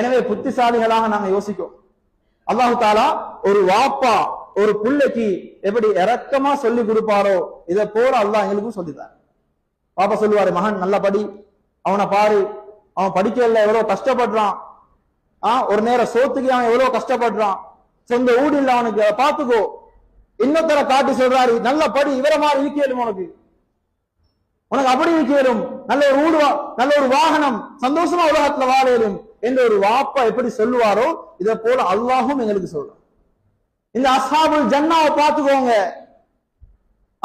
எனவே புத்திசாலிகளாக நாங்க யோசிக்கும். அல்லாஹு தாலா ஒரு வாப்பா ஒரு புள்ளைக்கு எப்படி இரக்கமா சொல்லி கொடுப்பாரோ இதை போல அல்லாஹ் எங்களுக்கும் சொல்லித்தார் பாப்பா சொல்லுவாரு மகன் நல்லா படி. அவனை பாரு. அவன் படிக்கல எவ்வளவு கஷ்டப்படுறான். ஆஹ் ஒரு நேரம் சோத்துக்கு அவன் எவ்வளவு கஷ்டப்படுறான். சொந்த ஊடு இல்ல அவனுக்கு பாத்துக்கோ இன்னொருத்தர காட்டி சொல்றாரு நல்ல படி இவர மாதிரி இருக்கியலும் உனக்கு. உனக்கு அப்படி இருக்கியலும் நல்ல ஒரு ஊடு வா- நல்ல ஒரு வாகனம் சந்தோஷமா உலகத்துல வாழலும் என்று ஒரு வாப்பா எப்படி சொல்லுவாரோ இதை போல அல்லாஹும் எங்களுக்கு சொல்றோம் இந்த அசாபுல் ஜன்னாவை பார்த்துக்கோங்க.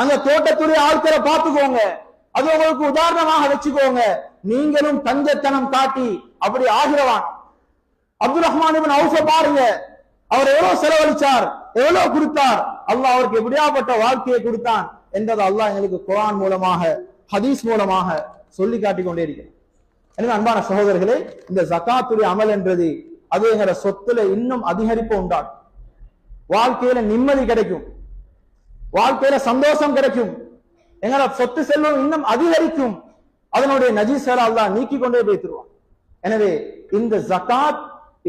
அந்த தோட்டத்துடைய ஆட்களை பார்த்துக்கோங்க. அது உங்களுக்கு உதாரணமாக வச்சுக்கோங்க. நீங்களும் தஞ்சத்தனம் காட்டி அப்படி ஆகிறவான். அப்துல் ரஹ்மான் அவுச பாருங்க. அவர் எவ்வளவு செலவழிச்சார் எவ்வளவு கொடுத்தார். அல்லாஹ் அவருக்கு எப்படியாப்பட்ட வாழ்க்கையை கொடுத்தான் என்பதை அல்லாஹ் எங்களுக்கு குரான் மூலமாக ஹதீஸ் மூலமாக சொல்லி காட்டிக் கொண்டே இருக்கிறார் எனவே அன்பான சகோதரர்களே இந்த ஜகாத்துடைய அமல் என்றது அது எங்கிற சொத்துல இன்னும் அதிகரிப்பு உண்டாகும். வாழ்க்கையில நிம்மதி கிடைக்கும். வாழ்க்கையில சந்தோஷம் கிடைக்கும். எங்களோட சொத்து செல்வம் இன்னும் அதிகரிக்கும். அதனுடைய நஜீசர அல்லாஹ் நீக்கி கொண்டே போய்த்திருவான் எனவே இந்த ஜகாத்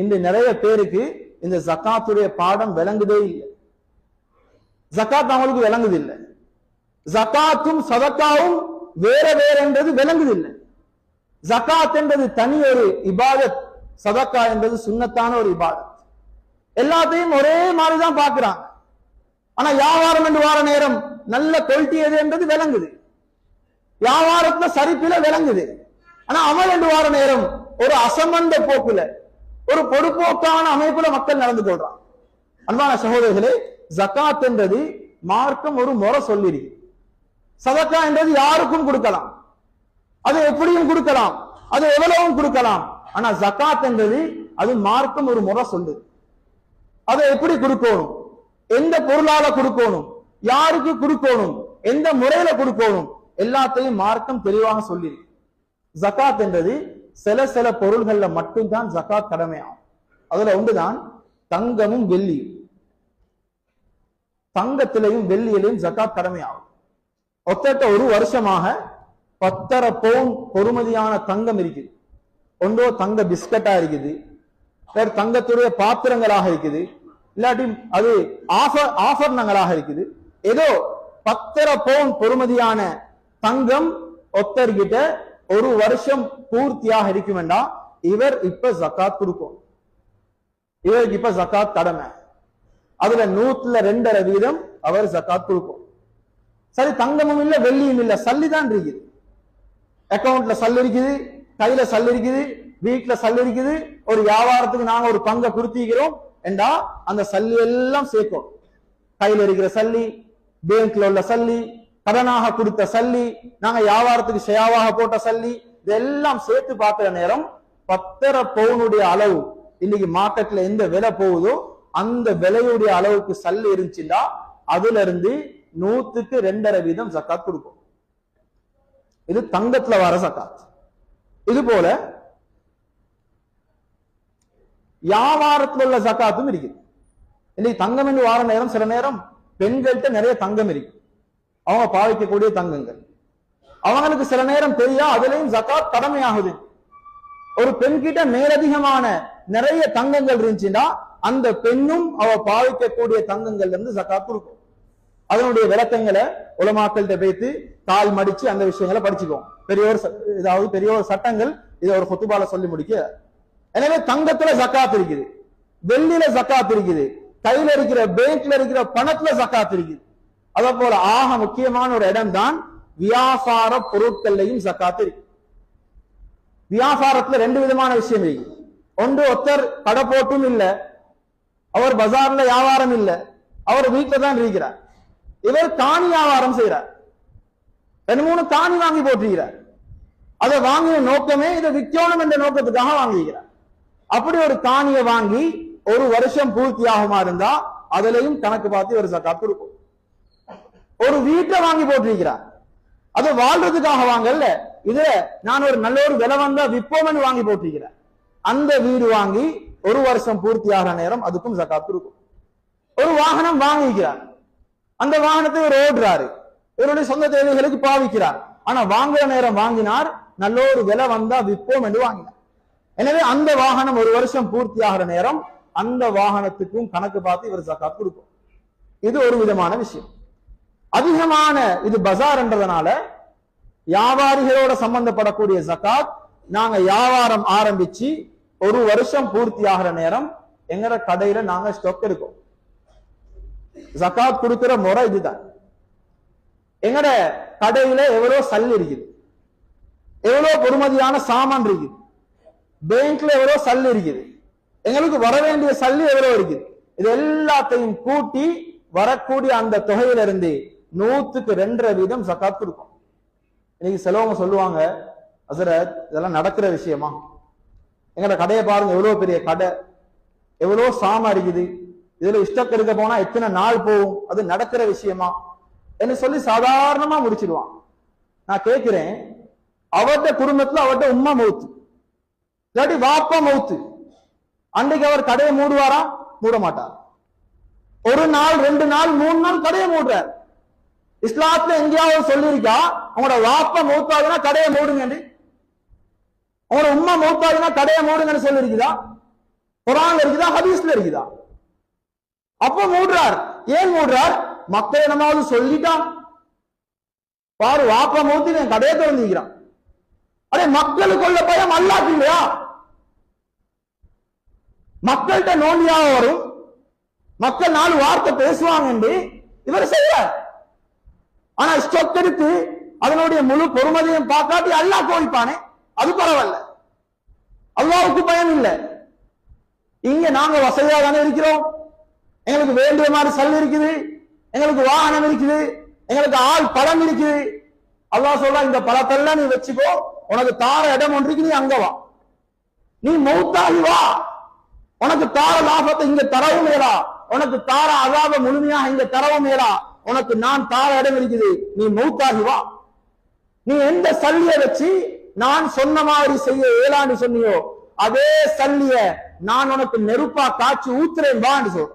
இந்த நிறைய பேருக்கு இந்த ஜகாத்துடைய பாடம் விளங்குதே இல்லை. ஜகாத் அவங்களுக்கு விளங்குது இல்லை ஜகாத்தும் சதக்காவும் வேற வேற என்றது விளங்குது இல்லை ஜகாத் என்பது தனி ஒரு இபாதத் சதக்கா என்பது சுன்னத்தான ஒரு இபாதத். எல்லாத்தையும் ஒரே மாதிரி தான் பார்க்கிறாங்க ஆனா வியாபாரம் என்று வார நேரம் நல்ல கொல்ட்டி எது என்பது விளங்குது. வியாபாரத்துல சரிப்பில விளங்குது. ஆனா அமல் என்று வார நேரம் ஒரு அசம்பந்த போக்குல ஒரு பொடுப்போக்கான அமைப்புல மக்கள் நடந்து கொள்றான். அன்பான சகோதரர்களே ஜக்காத் என்றது மார்க்கம் ஒரு முறை சொல்லிருக்கு. சதக்கா என்றது யாருக்கும் கொடுக்கலாம். அது எப்படியும் கொடுக்கலாம். அது எவ்வளவும் கொடுக்கலாம். ஆனா ஜகாத் என்றது அது மார்க்கம் ஒரு முறை சொல்லு. அதை எப்படி கொடுக்கணும்? எந்த பொருளால கொடுக்கணும்? யாருக்கு கொடுக்கணும்? எந்த முறையில கொடுக்கணும்? எல்லாத்தையும் மார்க்கம் தெளிவாக சொல்லியிருக்கு ஜகாத் என்றது சில சில பொருள்கள்ல மட்டும்தான் ஜகாத் கடமையாகும். அதுல ஒன்றுதான் தங்கமும் வெள்ளியும். தங்கத்திலையும் வெள்ளியிலையும் ஜகாத் கடமையாகும். ஒத்தட்ட ஒரு வருஷமாக பத்தரை பவுன் பொறுமதியான தங்கம் இருக்குது. ஒன்றோ தங்க பிஸ்கட்டா இருக்குது. வேற தங்கத்துடைய பாத்திரங்களாக இருக்குது. இல்லாட்டி அது ஆஃபர் ஆபரணங்களாக இருக்குது. ஏதோ பத்தரை பவுன் பொறுமதியான தங்கம் ஒத்தர்கிட்ட ஒரு வருஷம் பூர்த்தியாக வேண்டாம் இவர் இப்ப ஜக்காத் கொடுக்கும். இவருக்கு இப்ப ஜக்காத் கடமை. அதுல நூத்துல ரெண்டரை வீதம் அவர் ஜக்காத் கொடுக்கும். சரி தங்கமும் இல்ல வெள்ளியும் இல்ல சல்லிதான் இருக்குது. அக்கவுண்ட்ல சல் இருக்குது கையில சல் இருக்குது வீட்டுல சல் இருக்குது ஒரு வியாபாரத்துக்கு நாங்க ஒரு பங்கை கொடுத்திக்கிறோம் என்றா அந்த சல்லி எல்லாம் சேர்க்கும். கையில இருக்கிற சல்லி பேங்க்ல உள்ள சல்லி கடனாக கொடுத்த சல்லி நாங்க வியாபாரத்துக்கு ஷேவாக போட்ட சல்லி இதெல்லாம் சேர்த்து பார்க்கிற நேரம் பத்தரை பவுனுடைய அளவு இன்னைக்கு மார்க்கெட்ல எந்த விலை போகுதோ அந்த விலையுடைய அளவுக்கு சல்லி இருந்துச்சுன்னா அதுல இருந்து நூத்துக்கு ரெண்டரை வீதம் ஜக்காத் கொடுக்கும் இது தங்கத்துல வர சக்காத். இது போல வியாபாரத்துல உள்ள சக்காத்தும் இருக்குது. இன்னைக்கு தங்கம் என்று வார நேரம் சில நேரம் பெண்கள்கிட்ட நிறைய தங்கம் இருக்கு. அவங்க பாவிக்கக்கூடிய தங்கங்கள். அவங்களுக்கு சில நேரம் தெரியா அதுலயும் ஜக்காத் கடமையாகுது. ஒரு பெண் கிட்ட மேலதிகமான நிறைய தங்கங்கள் இருந்துச்சுன்னா அந்த பெண்ணும் அவ பாவிக்கக்கூடிய தங்கங்கள்ல இருந்து ஜக்காத் கொடுக்கும். அதனுடைய விளக்கங்களை உலமாக்கள்கிட்ட பேத்து கால் மடிச்சு அந்த விஷயங்களை படிச்சுக்குவோம். பெரியோர் ச- இதாவது பெரியோர் சட்டங்கள் இதை ஒரு கொத்துபால சொல்லி முடிக்க. எனவே தங்கத்துல ஜக்காத் இருக்குது. வெள்ளியில ஜக்காத் இருக்குது. கையில இருக்கிற பேங்க்ல இருக்கிற பணத்துல ஜக்காத் இருக்குது. அதே போல ஆக முக்கியமான ஒரு இடம் தான் வியாபார பொருட்கள்லையும் ஜக்காத் இருக்கு. வியாபாரத்துல ரெண்டு விதமான விஷயம் இருக்கு. ஒன்று ஒருத்தர் கடை போட்டும் இல்ல. அவர் பஜார்ல வியாபாரம் இல்ல. அவர் வீட்டில தான் இருக்கிறார். இவர் காணி வியாபாரம் செய்யறார் ரெண்டு மூணு காணி வாங்கி போட்டுகிறார் அதை வாங்கின நோக்கமே இதை விற்கணும் என்ற நோக்கத்துக்காக வாங்குகிறார் அப்படி ஒரு காணியை வாங்கி ஒரு வருஷம் பூர்த்தியாகுமா இருந்தா அதுலயும் கணக்கு பார்த்து ஒரு சக்காத்து இருக்கும் ஒரு வீட்டை வாங்கி போட்டிருக்கிறார். அது வாழ்றதுக்காக வாங்கல்ல. இது நான் ஒரு நல்ல ஒரு விலை வந்தா விப்போம்னு வாங்கி போட்டிருக்கிறேன் அந்த வீடு வாங்கி ஒரு வருஷம் பூர்த்தியாகிற நேரம் அதுக்கும் சக்காத்து இருக்கும் ஒரு வாகனம் வாங்கிக்கிறார். அந்த வாகனத்தை இவர் ஓடுறாரு இவருடைய சொந்த தேவைகளுக்கு பாவிக்கிறார். ஆனா வாங்குற நேரம் வாங்கினார். நல்ல ஒரு விலை வந்தா விற்போம் என்று வாங்கினார். எனவே அந்த வாகனம் ஒரு வருஷம் பூர்த்தி ஆகிற நேரம் அந்த வாகனத்துக்கும் கணக்கு பார்த்து இவர் ஜக்காத் கொடுக்கும். இது ஒரு விதமான விஷயம். அதிகமான இது பஜார் என்றதுனால வியாபாரிகளோட சம்பந்தப்படக்கூடிய ஜக்காத் நாங்க வியாபாரம் ஆரம்பிச்சு ஒரு வருஷம் பூர்த்தி ஆகிற நேரம் எங்கட கடையில நாங்க ஸ்டாக் எடுக்கோம். ஜக்காத் கொடுக்கிற முறை இதுதான். எங்கட கடையில எவ்வளவு சல் இருக்குது? எவ்வளவு பொறுமதியான சாமான் இருக்குது? பேங்க்ல எவ்வளவு சல் இருக்குது? எங்களுக்கு வர வேண்டிய சல்லு எவ்வளவு இருக்குது? இது எல்லாத்தையும் கூட்டி வரக்கூடிய அந்த தொகையில இருந்து நூத்துக்கு ரெண்டரை வீதம் ஜக்காத் கொடுக்கும். இன்னைக்கு செலவங்க சொல்லுவாங்க அசரத் இதெல்லாம் நடக்கிற விஷயமா? எங்கட கடையை பாருங்க எவ்வளவு பெரிய கடை? எவ்வளவு சாமா இருக்குது? இதுல இஷ்டம் இருக்க போனா எத்தனை நாள் போகும்? அது நடக்கிற விஷயமா? என்று சொல்லி சாதாரணமா முடிச்சிடுவான். நான் கேட்கிறேன் அவர்ட குடும்பத்துல அவர்ட உம்மா மௌத்து இல்லாட்டி வாப்பா மௌத்து அன்றைக்கு அவர் கடையை மூடுவாரா? மூட மாட்டார். ஒரு நாள் ரெண்டு நாள் மூணு நாள் கடையை மூடுறார். இஸ்லாத்துல எங்கேயாவது சொல்லியிருக்கா அவங்களோட வாப்பா மௌத்தாகுனா கடையை மூடுங்க அவங்களோட உம்மா மௌத்தாகுனா கடையை மூடுங்கன்னு சொல்லியிருக்குதா? குரான்ல இருக்குதா? ஹதீஸ்ல இருக்குதா? அப்ப மூடுறார். ஏன் மூடுறார்? மக்கள் என்னமாவது சொல்லிட்டான் பாரு வாப்பா மௌத்தி என் கடையை திறந்துக்கிறான் அதே மக்களுக்கு உள்ள பயம் அல்லாக்கு இல்லையா? மக்கள்கிட்ட நோண்டியாக வரும். மக்கள் நாலு வார்த்தை பேசுவாங்க என்று இவர் செய்யறார் ஆனா ஸ்டொக் எடுத்து அதனுடைய முழு பொறுமதியும் பார்க்காட்டி அல்லா கோவிப்பானே அது பரவாயில்ல. அல்லாவுக்கு பயம் இல்லை இங்க நாங்க வசதியா தானே இருக்கிறோம். எங்களுக்கு வேண்டிய மாதிரி சல் இருக்குது எங்களுக்கு வாகனம் இருக்குது எங்களுக்கு ஆள் பழம் இருக்குது. அல்லாஹ் சொல்றா இந்த பழத்தெல்லாம் நீ வச்சுக்கோ உனக்கு தார இடம் ஒன்று இருக்கு நீ அங்க வா. நீ மௌத்தாகி வா. உனக்கு தார லாபத்தை இங்க தரவும் மேலா உனக்கு தார அதாப முழுமையாக இங்க தரவும் மேலா உனக்கு நான் தார இடம் இருக்குது. நீ மௌத்தாகி வா. நீ எந்த சல்லிய வச்சு நான் சொன்ன மாதிரி செய்ய ஏலான்னு சொன்னியோ அதே சல்லிய நான் உனக்கு நெருப்பா காய்ச்சி ஊத்துறேன் வான்னு சொல்றேன்